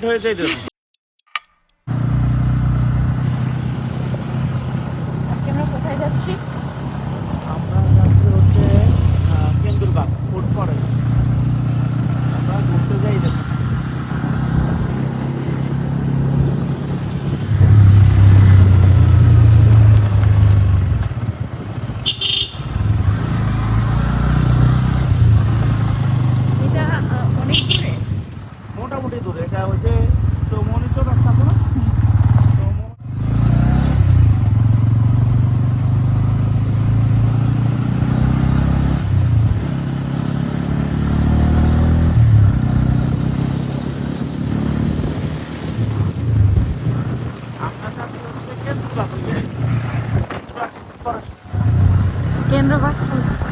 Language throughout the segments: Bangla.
মেল্ট হয়ে যায় আজকে আমরা কোথায় যাচ্ছি? Gemre Vakfı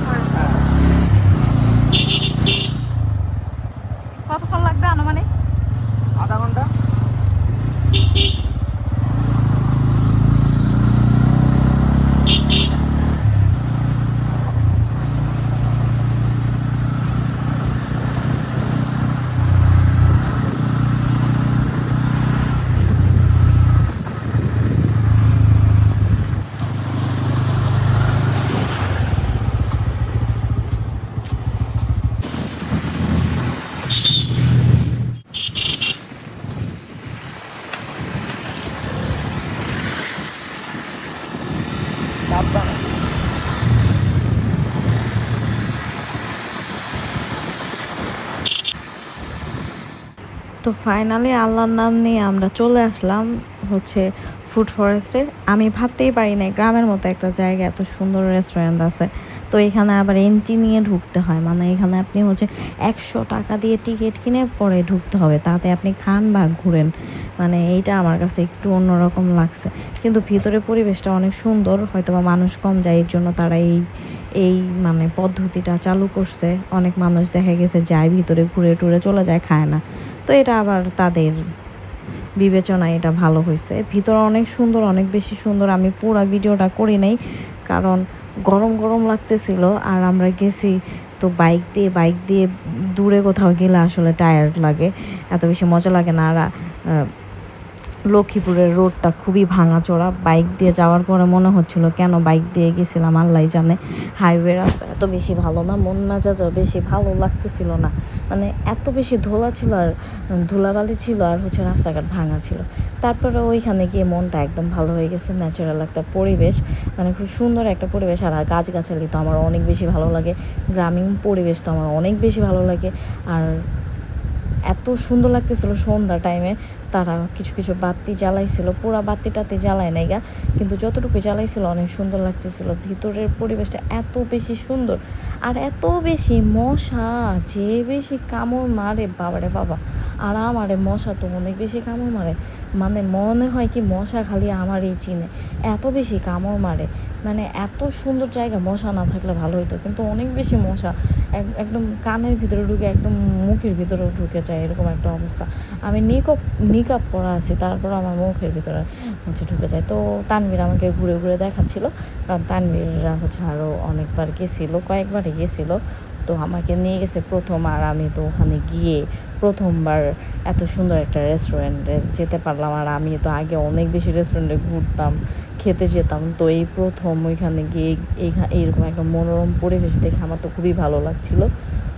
তো ফাইনালি আল্লাহর নাম নিয়ে আমরা চলে আসলাম হচ্ছে ফুড ফরেস্টে, আমি ভাবতেই পারি না গ্রামের মতো একটা জায়গা এত সুন্দর রেস্টুরেন্ট আছে। তো এখানে আবার এন্ট্রি নিয়ে ঢুকতে হয়। মানে এখানে আপনি হচ্ছে একশো টাকা দিয়ে টিকিট কিনে পরে ঢুকতে হবে। তাতে আপনি খান বা ঘুরেন। মানে এইটা আমার কাছে একটু অন্যরকম লাগছে। কিন্তু ভিতরে পরিবেশটা অনেক সুন্দর। হয়তো বা মানুষ কম যায়, এর জন্য তারা এই এই মানে পদ্ধতিটা চালু করছে। অনেক মানুষ দেখা গেছে যায় ভিতরে ঘুরে টুরে চলে যায়, খায় না। তো এটা আবার তাদের বিবেচনায় এটা ভালো হয়েছে। ভিতরে অনেক সুন্দর, অনেক বেশি সুন্দর। আমি পুরো ভিডিওটা করি নাই, কারণ গরম গরম লাগতেছিল আর আমরা গেছি তো বাইক দিয়ে বাইক দিয়ে দূরে কোথাও গেলে আসলে টায়ার্ড লাগে, এত বেশি মজা লাগে না। আর লক্ষ্মীপুরের রোডটা খুবই ভাঙাচোরা। বাইক দিয়ে যাওয়ার পরে মনে হচ্ছিল, কেন বাইক দিয়ে গেছিলাম? আল্লাহ জানে। হাইওয়ে রাস্তা এত বেশি ভালো না, মন মেজাজও বেশি ভালো লাগতেছিল না। মানে এত বেশি ধোলা ছিল আর ধুলাবালি ছিল আর হচ্ছে রাস্তাঘাট ভাঙা ছিল। তারপরে ওইখানে গিয়ে মনটা একদম ভালো হয়ে গেছে ন্যাচারাল একটা পরিবেশ। মানে খুব সুন্দর একটা পরিবেশ আর গাছগাছালি তো আমার অনেক বেশি ভালো লাগে। গ্রামীণ পরিবেশ তো আমার অনেক বেশি ভালো লাগে। আর এত সুন্দর লাগতেছিল সন্ধ্যা টাইমে তারা কিছু কিছু বাতি জ্বালাইছিল, পুরা বাতি টাতি জ্বালায় নাই গা। কিন্তু যতটুকু জ্বালাইছিল অনেক সুন্দর লাগতেছিল। ভিতরের পরিবেশটা এত বেশি সুন্দর আর এত বেশি মশা, যে বেশি কামড় মারে, বাবারে বাবা। আর আমারে মশা তো অনেক বেশি কামড় মারে। মানে মনে হয় কি মশা খালি আমারই চিনে। এত বেশি কামড় মারে। মানে এত সুন্দর জায়গা মশা না থাকলে ভালো হতো কিন্তু অনেক বেশি মশা একদম কানের ভিতরে ঢুকে, একদম মুখের ভিতরেও ঢুকে যায়, এরকম একটা অবস্থা। আমি নিকপ নিকাপ পরা আছি, তারপর আমার মুখের ভিতরে হচ্ছে ঢুকে যায়। তো তানভীর আমাকে ঘুরে ঘুরে দেখাচ্ছিল, কারণ তানভীররা হচ্ছে আরও অনেকবার গেছিল, কয়েকবারই গেছিল। তো আমাকে নিয়ে গেছে প্রথম, আর আমি তো ওখানে গিয়ে প্রথমবার এত সুন্দর একটা রেস্টুরেন্টে যেতে পারলাম। আর আমি তো আগে অনেক বেশি রেস্টুরেন্টে ঘুরতাম, খেতে যেতাম। তো এই প্রথম ওইখানে গিয়ে এইরকম একটা মনোরম পরিবেশ দেখে আমার তো খুবই ভালো লাগছিল।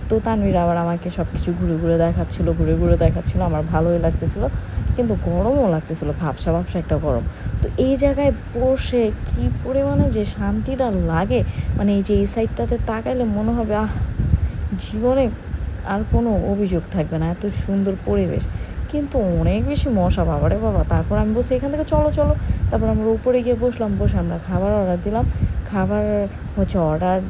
তো তানভীর আবার আমাকে সব কিছু ঘুরে ঘুরে দেখাচ্ছিল, ঘুরে ঘুরে দেখাচ্ছিল, আমার ভালোই লাগতেছিল। কিন্তু গরমও লাগতেছিল, ভাবসা ভাবসা একটা গরম। তো এই জায়গায় বসে কি পরিমাণে যে শান্তিটা লাগে মানে এই যে এই সাইডটাতে তাকাইলে মনে হবে, আহ, জীবনে আর কোনো অভিযোগ থাকবে না, এত সুন্দর পরিবেশ। কিন্তু অনেক বেশি মশা, বাবারে বাবা। তারপর আমি বসে এখান থেকে চলো চলো। তারপর আমরা উপরে গিয়ে বসলাম, বসে আমরা খাবার অর্ডার দিলাম। খাবার হচ্ছে অর্ডার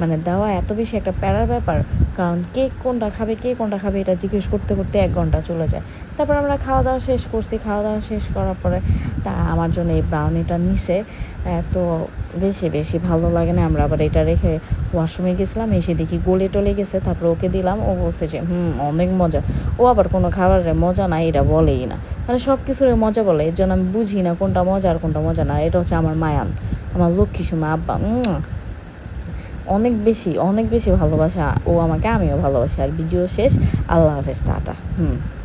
মানে দেওয়া এত বেশি একটা প্যারার ব্যাপার, কারণ কে কোনটা খাবে, কে কোনটা খাবে এটা জিজ্ঞেস করতে করতে এক ঘণ্টা চলে যায়। তারপর আমরা খাওয়া দাওয়া শেষ করছি, খাওয়া দাওয়া শেষ করার পরে তা আমার জন্য এই ব্রাউনিটা নিছে। তো বেশি বেশি ভালো লাগে না, আমরা আবার এটা রেখে ওয়াশরুমে গেছিলাম, এসে দেখি গলে টলে গেছে, তারপর ওকে দিলাম, ও বলছে যে, হুম, অনেক মজা। ও আবার কোনো খাবারের মজা না এটা বলেই না। মানে সব কিছুর মজা বলে, এর জন্য আমি বুঝি না কোনটা মজা আর কোনটা মজা না, এটা হচ্ছে আমার মায়ান, আমার লক্ষ্মী সোনা আব্বা অনেক বেশি অনেক বেশি ভালোবাসা। ও আমাকে, আমিও ভালোবাসি। আর ভিডিও শেষ। আল্লাহ হাফেজ, টাটা। হুম।